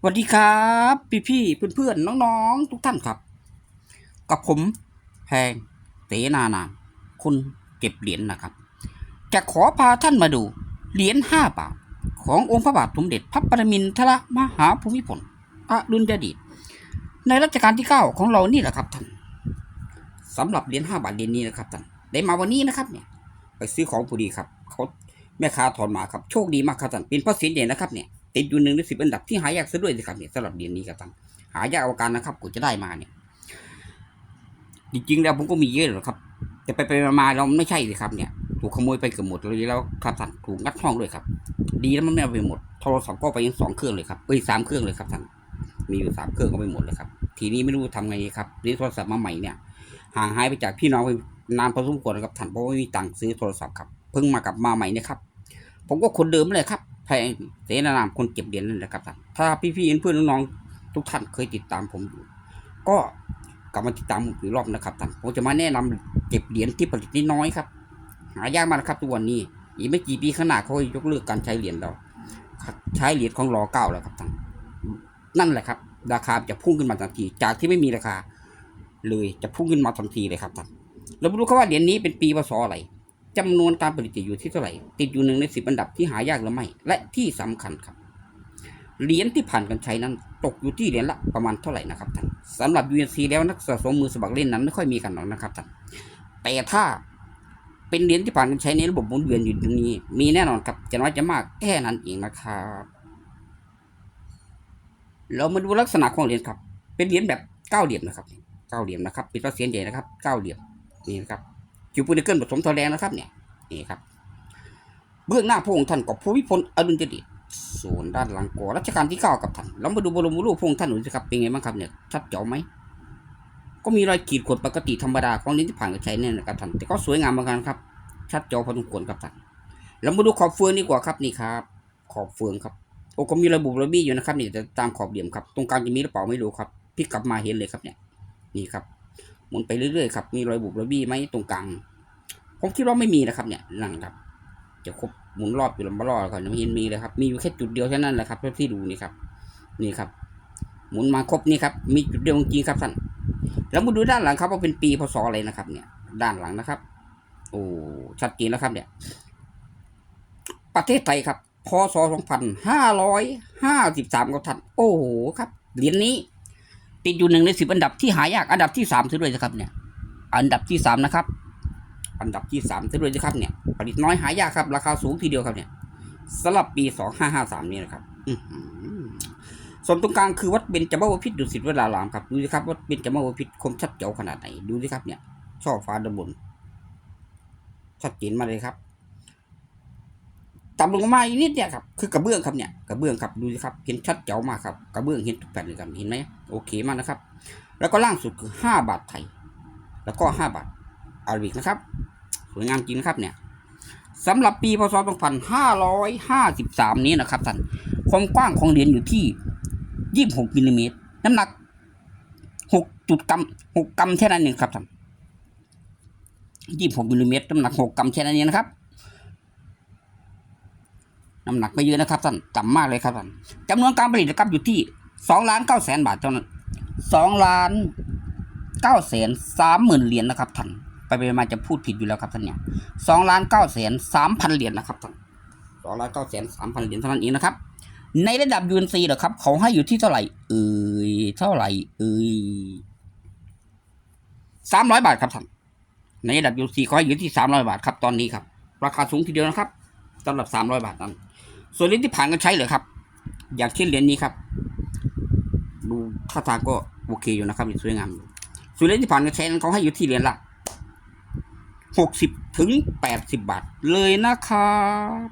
สวัสดีครับ พี่พี่เพื่อนเพื่อนน้องๆ ทุกท่านครับ กับผมแพงเตนานาคุณเก็บเหรียญนะครับ จะขอพาท่านมาดู เหรียญห้าบาท ขององค์พระบาทสมเด็จพระปรมินทรมหาภูมิพลอดุลยเดชในรัชกาลที่เก้าของเรานี่แหละครับท่านสำหรับเหรียญห้าบาทเหรียญนี้นะครับท่านได้มาวันนี้นะครับเนี่ย ไปซื้อของพอดีครับเขาแม่ค้าถอนมาครับโชคดีมากครับท่านเป็นพระสินเด่นนะครับเนี่ย ติดอยู่หนึ่งในสิบอันดับที่หายากซะด้วยสิครับเนี่ยสำหรับเหรียนี้ครับท่านหายากเอาการนะครับกว่าจะได้มาเนี่ย จริงๆแล้วผมก็มีเยอะหรอกครับ แต่ไปไปๆมาๆเราไม่ใช่สิครับเนี่ยถูกขโมยไปเกือบหมดเลยแล้วครับท่านถูกงัดห้องด้วยครับ ดีแล้วมันไม่เอาไปหมดโทรศัพท์ก็ไปยังสองเครื่องเลยครับเอ้ยสามเครื่องเลยครับท่านมีอยู่สามเครื่องก็ไปหมดเลยครับ ทีนี้ไม่รู้ทำไงครับนี่โทรศัพท์มาใหม่เนี่ยห่างหายไปจากพี่น้องไปนานพอสมควรนะครับท่านเพราะว่าไม่มีตังค์ซื้อโทรศัพท์ครับเพิ่งมากลับมาใหม่นี่ยครับ ผมก็คนเดิมเลยครับ แพงเสนานามคนเก็บเหรียญนั่นแหละครับท่านถ้าพี่ๆเพื่อนน้องๆทุกท่านเคยติดตามผมอยู่ ก็กลับมาติดตามผมอีกรอบนะครับท่านผมจะมาแนะนำเก็บเหรียญที่ผลิตน้อยครับ หายากมากนะครับทุกวันนี้ อีกไม่กี่ปีข้างหน้าเขาจะยกเลิกการใช้เหรียญเราใช้เหรียญของรอเก้าแล้วครับท่านนั่นแหละครับ ราคาจะพุ่งขึ้นมาทันที จากที่ไม่มีราคา เลยจะพุ่งขึ้นมาทันทีเลยครับท่านเราไม่รู้ครับว่าเหรียญนี้เป็นปีพศอะไร จำนวนการผลิตอยู่ที่เท่าไหร่ ติดอยู่หนึ่งในสิบอันดับที่หายากหรือไม่ และที่สำคัญครับ เหรียญที่ผ่านการใช้นั้น ตกอยู่ที่เหรียญละประมาณเท่าไหร่นะครับท่านสำหรับ UNC แล้วนักสะสมมือสมัครเล่นนั้นไม่ค่อยมีกันหรอกนะครับท่านแต่ถ้าเป็นเหรียญที่ผ่านการใช้ในระบบหมุนเวียนอยู่ตรงนี้ มีแน่นอนครับจะน้อยจะมากแค่นั้นเองนะครับเรามาดูลักษณะของเหรียญครับ เป็นเหรียญแบบเก้าเหลี่ยมนะครับเก้าเหลี่ยมนะครับ เป็นตัวเสียนใหญ่นะครับเก้าเหลี่ยมนี่นะครับ คิวปูนิเกิลผสมทอแดงนะครับเนี่ยนี่ครับ เบื้องหน้าพระองค์ท่านกับภูมิพลอดุลยเดชส่วนด้านหลังก่อรัชกาลที่เก้ากับท่านเรามาดูบรมรูปพระองค์ท่านหน่อยสิครับเป็นไงบ้างครับเนี่ยชัดเจ๋วไหมก็มีรอยขีดข่วนปกติธรรมดาของลิ้นที่ผ่านการใช้เนี่ยนะครับท่านแต่ก็สวยงามเหมือนกันครับ ชัดเจ๋วพอสมควรครับท่านเรามาดูขอบเฟืองดีกว่าครับนี่ครับขอบเฟืองครับโอ้ก็มีระบุระบี้อยู่นะครับนี่จะตามขอบเหลี่ยมครับตรงกลางจะมีหรือเปล่าไม่รู้ครับพี่กลับมาเห็นเลยครับเนี่ยนี่ครับ หมุนไปเรื่อยๆครับมีรอยบุบระบี้ไหมตรงกลางผมคิดว่าไม่มีนะครับ เนี่ยนั่นครับ จะครบหมุนรอบอยู่ลำบารอบก่อนไม่เห็นมีเลยครับ มีอยู่แค่จุดเดียวแค่นั้นแหละครับเท่าที่ดูนี่ครับ นี่ครับ หมุนมาครบนี่ครับ มีจุดเดียวจริงครับท่านแล้วมาดูด้านหลังครับว่าเป็นปีพศอะไรนะครับ เนี่ย ด้านหลังนะครับ โอ้ชัดเจนแล้วครับ เนี่ย ประเทศไทยครับพศ2553ครับท่านโอ้โหครับเหรียญนี้ ติดอยู่หนึ่งในสิบอันดับที่หายากอันดับที่สามซะด้วยนะครับเนี่ย อันดับที่สามนะครับ อันดับที่สามซะด้วยนะครับเนี่ย ผลิตน้อยหายากครับ ราคาสูงทีเดียวครับเนี่ยสำหรับปีสองห้าห้าสามนี่นะครับส่วนตรงกลางคือวัดเบญจมบพิตรดุสิตวรารามครับดูสิครับวัดเบญจมบพิตรคมชัดเจ๋วขนาดไหนดูสิครับเนี่ย ช่อฟ้าดบนชัดเจนมาเลยครับ ต่ำลงมาอีกนิดเนี่ยครับคือกระเบื้องครับเนี่ยกระเบื้องครับดูสิครับเห็นชัดเจ๋วมากครับกระเบื้องเห็นทุกแผ่นเลยครับเห็นไหมโอเคมากนะครับ แล้วก็ล่างสุดคือห้าบาทไทย แล้วก็ห้าบาทอาราบิกนะครับสวยงามจริงนะครับเนี่ยสำหรับปีพศ2553 นี้นะครับท่านความกว้างของเหรียญอยู่ที่ 26มิลลิเมตรน้ำหนัก 6 จุดกรัม6กรัมแค่นั้นเองครับท่าน26มิลลิเมตรน้ำหนัก 6กรัมแค่นั้นเองนะครับ น้ำหนักไม่เยอะนะครับท่านต่ำมากเลยครับท่านจำนวนการผลิตนะครับอยู่ที่สองล้านเก้าแสนบาทเท่านั้นสองล้านเก้าแสนสามหมื่นเหรียญนะครับท่านไปไปมาจะพูดผิดอยู่แล้วครับท่านเนี่ยสองล้านเก้าแสนสามพันเหรียญนะครับท่านสองล้านเก้าแสนสามพันเหรียญเท่านั้นเองนะครับ ในระดับยูนซีเหรอครับ เขาให้อยู่ที่เท่าไหร่ เอ่ยเท่าไหร่เอ่ยสามร้อยบาทครับท่านในระดับยูนซีเขาให้อยู่ที่สามร้อยบาทครับตอนนี้ครับ ราคาสูงทีเดียวนะครับ สำหรับสามร้อยบาทนั้น ส่วนเหรียญที่ผ่านกันใช้เหรอครับ อย่างเช่นเหรียญนี้ครับ ดูท่าทางก็โอเคอยู่นะครับสวยงามอยู่ส่วนเหรียญที่ผ่านกันใช้นั้นเขาให้อยู่ที่เหรียญละหกสิบถึงแปดสิบบาทเลยนะครับ